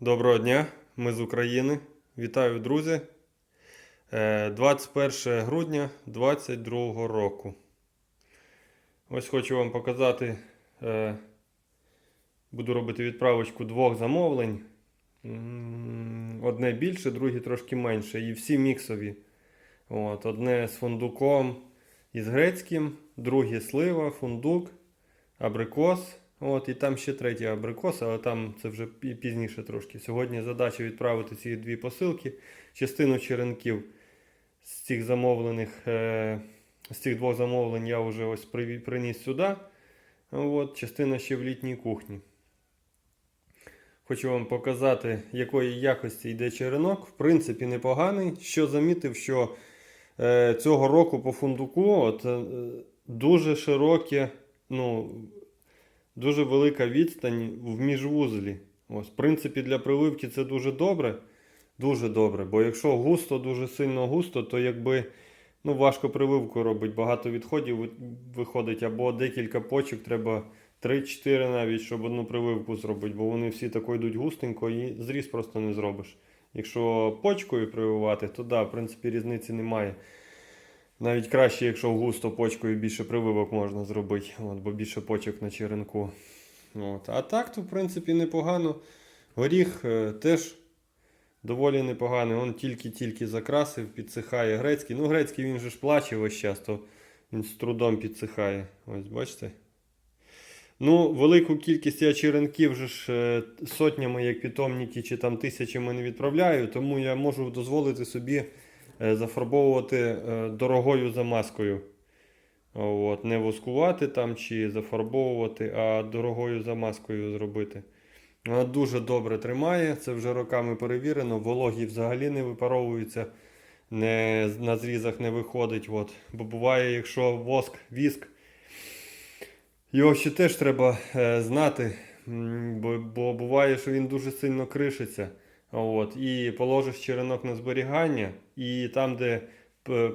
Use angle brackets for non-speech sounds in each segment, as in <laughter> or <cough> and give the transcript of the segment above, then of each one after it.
Доброго дня, ми з України. Вітаю, друзі. Е, 21 грудня 2022 року. Ось хочу вам показати. е, Буду робити відправочку двох замовлень. Одне більше, друге трошки менше. І всі міксові. От, одне з фундуком і з грецьким, друге слива, фундук, абрикос. От, і там ще третій абрикос, але там це вже пі- пізніше трошки. Сьогодні задача відправити ці дві посилки. Частину черенків з цих замовлених, е, з цих двох замовлень я вже ось приніс сюди. От, частина ще в літній кухні. Хочу вам показати, якої якості йде черенок. В принципі, непоганий. Що замітив, що е, цього року по фундуку от, е, дуже широке, ну, дуже велика відстань в міжвузлі. Ось, в принципі, для прививки це дуже добре. Дуже добре. Бо якщо густо, дуже сильно густо, то якби ну, важко прививку робить. Багато відходів виходить, або декілька почок треба 3-4 навіть, щоб одну прививку зробити, бо вони всі тако йдуть густенько і зріз просто не зробиш. Якщо почкою прививати, то да, в принципі, різниці немає. Навіть краще, якщо густо почкою більше прививок можна зробити, от, бо більше почок на черенку. От. А так, то в принципі непогано. Горіх е, теж доволі непоганий. Он тільки-тільки закрасив, підсихає грецький. Ну, грецький він же ж плаче весь час, то він з трудом підсихає. Ось бачите. Ну, велику кількість я черенків вже ж е, сотнями, як питомники, чи там тисячами не відправляю, тому я можу дозволити собі зафарбовувати е, дорогою замазкою. От, не воскувати там чи зафарбовувати, а дорогою замазкою зробити. Вона дуже добре тримає, це вже роками перевірено. Вологі взагалі не випаровуються, не, на зрізах не виходить. От. Бо буває, якщо воск, віск, його ще теж треба е, знати, бо, бо буває, що він дуже сильно кришиться. От, і положиш черенок на зберігання, і там, де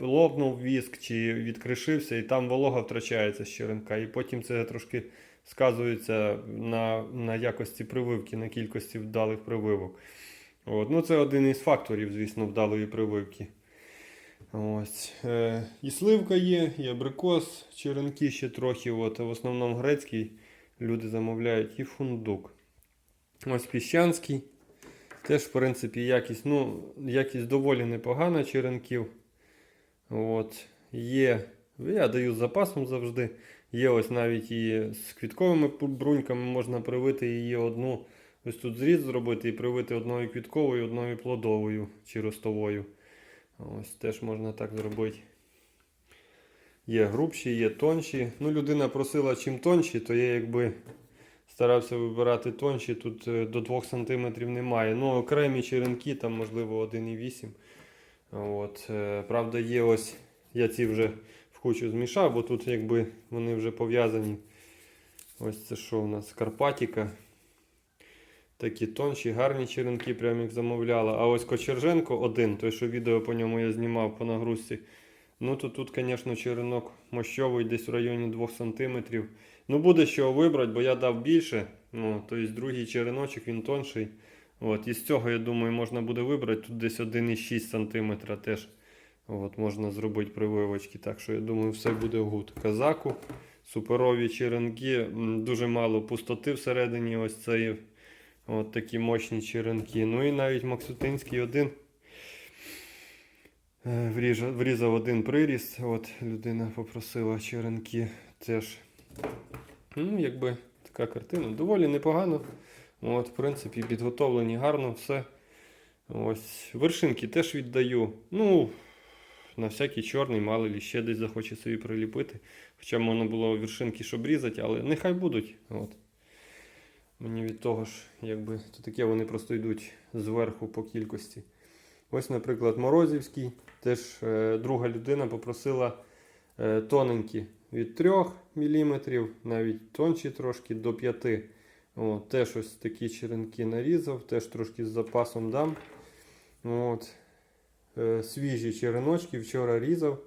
лопнув віск чи відкришився, і там волога втрачається з черенка. І потім це трошки сказується на, на якості прививки, на кількості вдалих прививок. От. Ну, це один із факторів, звісно, вдалої прививки. Ось. Е, і сливка є, і абрикос, черенки ще трохи. От, в основному грецький люди замовляють і фундук. Ось піщанський. Теж, в принципі, якість, ну, якість доволі непогана черенків. От. Є, я даю з запасом завжди. Є ось навіть і з квітковими бруньками можна привити її одну. Ось тут зріз зробити і привити одною квітковою, одною плодовою чи ростовою. Ось теж можна так зробити. Є грубші, є тонші. Ну, людина просила чим тонші, то я якби старався вибирати тонші. Тут е, до 2 см немає. Ну, окремі черенки, там, можливо, 1,8. От. е, Правда, є ось, я ці вже в кучу змішав, бо тут якби вони вже пов'язані. Ось це що у нас? Карпатіка. Такі тонші, гарні черенки, прям як замовляла. А ось Кочерженко один, той, що відео по ньому я знімав по нагрузці. Ну то тут, звісно, черенок мощовий десь в районі 2 см. Ну, буде що вибрати, бо я дав більше. Ну, тобто другий череночок він тонший. От, із цього, я думаю, можна буде вибрати. Тут десь 1,6 см теж от, можна зробити прививочки. Так що я думаю, все буде гуд. Казаку, суперові черенки, дуже мало пустоти всередині. Ось цієї От такі мощні черенки. Ну і навіть Максутинський один. е, Врізав один приріст. От людина попросила черенки теж. Ну, якби така картина. Доволі непогано. От, в принципі, підготовлені гарно все. Ось. Вершинки теж віддаю. Ну, на всякий чорний, мало ли ще десь захоче собі приліпити. Хоча можна було вершинки, щоб різати, але нехай будуть. От. Мені від того ж, якби то таке вони просто йдуть зверху по кількості. Ось, наприклад, Морозівський. Теж е, друга людина попросила е, тоненькі від 3 мм, навіть тонші трошки до 5 О, Теж ось такі черенки нарізав, теж трошки з запасом дам. От. Е, свіжі череночки вчора різав,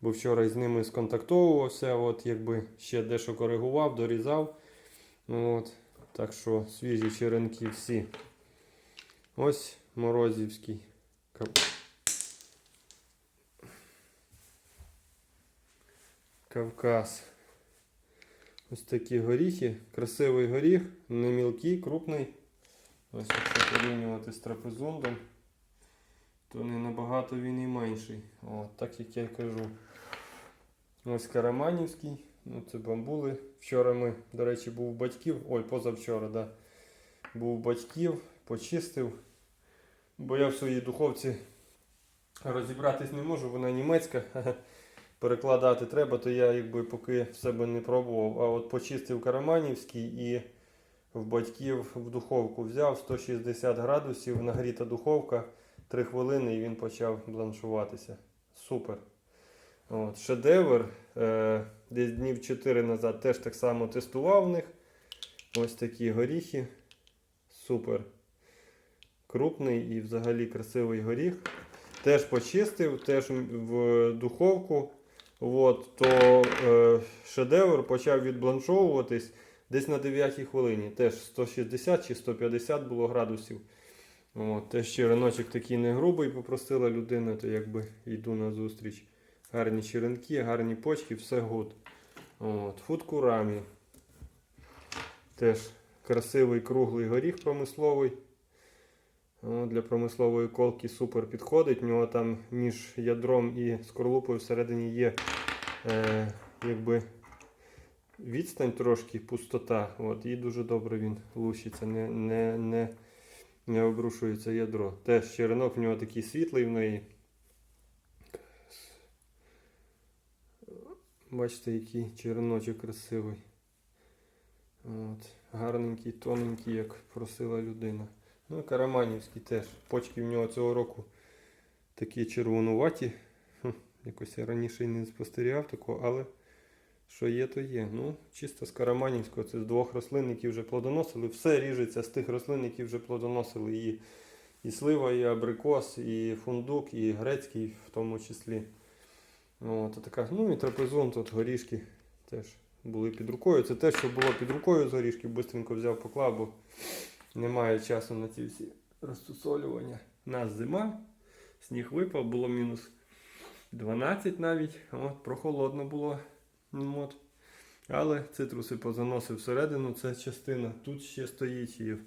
бо вчора з ними сконтактовувався. От, якби ще дещо коригував, дорізав. От. Так що свіжі черенки всі. Ось Морозівський. Кав- Кавказ. Ось такі горіхи. Красивий горіх, не мілкий, крупний. Ось якщо порівнювати з трапезундом, то не набагато він і менший. О, так як я кажу. Ось Караманівський. Ну, це бамбули. Вчора ми, до речі, був батьків. Ой, позавчора, да. Був батьків, почистив. Бо я в своїй духовці розібратись не можу, вона німецька. <laughs> Перекладати треба, то я якби поки в себе не пробував. А от почистив Караманівський і в батьків в духовку взяв 160 градусів, нагріта духовка, 3 хвилини і він почав бланшуватися. Супер. От, шедевр. Е, десь днів 4 назад теж так само тестував в них. Ось такі горіхи. Супер. Крупний і взагалі красивий горіх. Теж почистив, теж в духовку. От, то е, шедевр почав відбланшовуватись десь на 9 хвилині. Теж 160 чи 150 було градусів. От, теж череночок такий не грубий, попросила людина, то якби йду на зустріч. Гарні черенки, гарні почки, все гуд. Фудкурамі. Теж красивий круглий горіх промисловий. Для промислової колки супер підходить. У нього там між ядром і скорлупою всередині є е, якби відстань трошки, пустота. От, і дуже добре він лущиться, не, не, не, не обрушується ядро. Теж черенок в нього такий світлий в неї. Бачите, який череночок красивий. От, гарненький, тоненький, як просила людина. Ну і Караманівський теж. Почки в нього цього року такі червонуваті. Хм, якось я раніше не спостерігав такого, але що є, то є. Ну, чисто з Караманівського, це з двох рослин, які вже плодоносили. Все ріжеться з тих рослин, які вже плодоносили. І, і слива, і абрикос, і фундук, і грецький в тому числі. От, а така, ну і трапезун, тут горішки теж були під рукою. Це те, що було під рукою з горішків, бистренько взяв поклав, бо немає часу на ці всі розсусолювання. Нас зима, сніг випав, було мінус 12 навіть. От, прохолодно було. От. Але цитруси позаносив всередину, це частина. Тут ще стоїть і в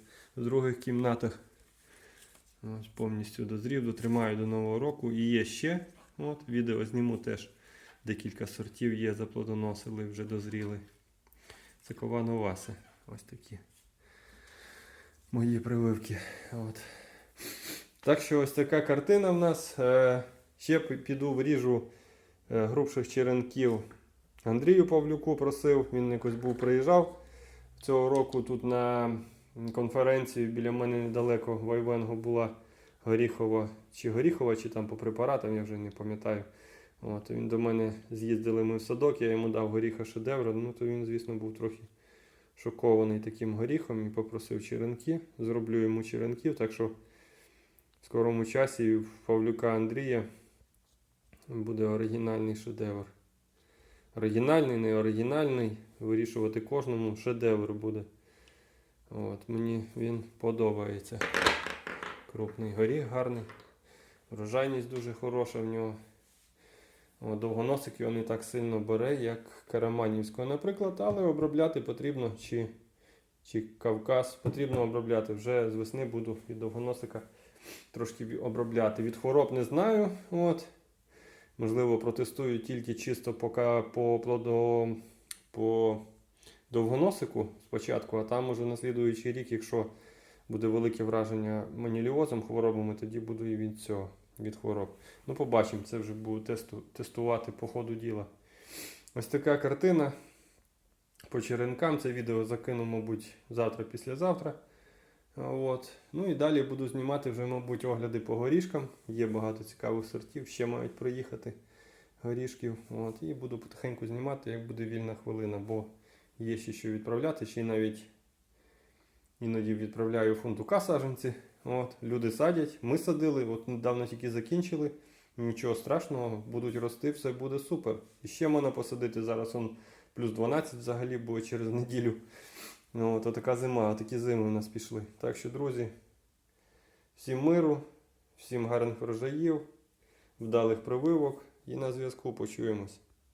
других кімнатах. Ось повністю дозрів, дотримаю до Нового року. І є ще. От, відео зніму теж. Декілька сортів є, заплодоносили, вже дозріли. Це ковановаси. Ось такі мої прививки. От. Так що ось така картина в нас. Е, ще піду вріжу е, грубших черенків. Андрію Павлюку просив, він якось був приїжджав цього року тут на конференцію біля мене недалеко в Айвенго була Горіхова чи Горіхова, чи там по препаратам, я вже не пам'ятаю. От, він до мене з'їздили ми в садок, я йому дав горіха шедевра, ну то він, звісно, був трохи шокований таким горіхом і попросив черенки. Зроблю йому черенків, так що в скорому часі в Павлюка Андрія буде оригінальний шедевр. Оригінальний, не оригінальний, вирішувати кожному шедевр буде. От, мені він подобається. Крупний горіх гарний. Врожайність дуже хороша в нього. Довгоносик його не так сильно бере, як Караманівського, наприклад, але обробляти потрібно, чи, чи Кавказ потрібно обробляти. Вже з весни буду від довгоносика трошки обробляти. Від хвороб не знаю. От. Можливо, протестую тільки чисто поки по плодо, по довгоносику спочатку, а там уже на слідуючий рік, якщо буде велике враження маніліозом, хворобами, тоді буду і від цього, від хвороб. Ну, побачимо, це вже буду тесту, тестувати по ходу діла. Ось така картина. По черенкам це відео закину, мабуть, завтра, післязавтра. От. Ну і далі буду знімати вже, мабуть, огляди по горішкам. Є багато цікавих сортів, ще мають приїхати горішків. От. І буду потихеньку знімати, як буде вільна хвилина, бо є ще що відправляти, ще й навіть іноді відправляю фундука саджанці. От. Люди садять, ми садили, от недавно тільки закінчили. Нічого страшного, будуть рости, все буде супер. І ще можна посадити зараз он плюс 12 взагалі буде через неділю. Ну, то така зима, такі зими у нас пішли. Так що, друзі, Всім миру, всім гарних врожаїв, вдалих прививок і на зв'язку почуємось.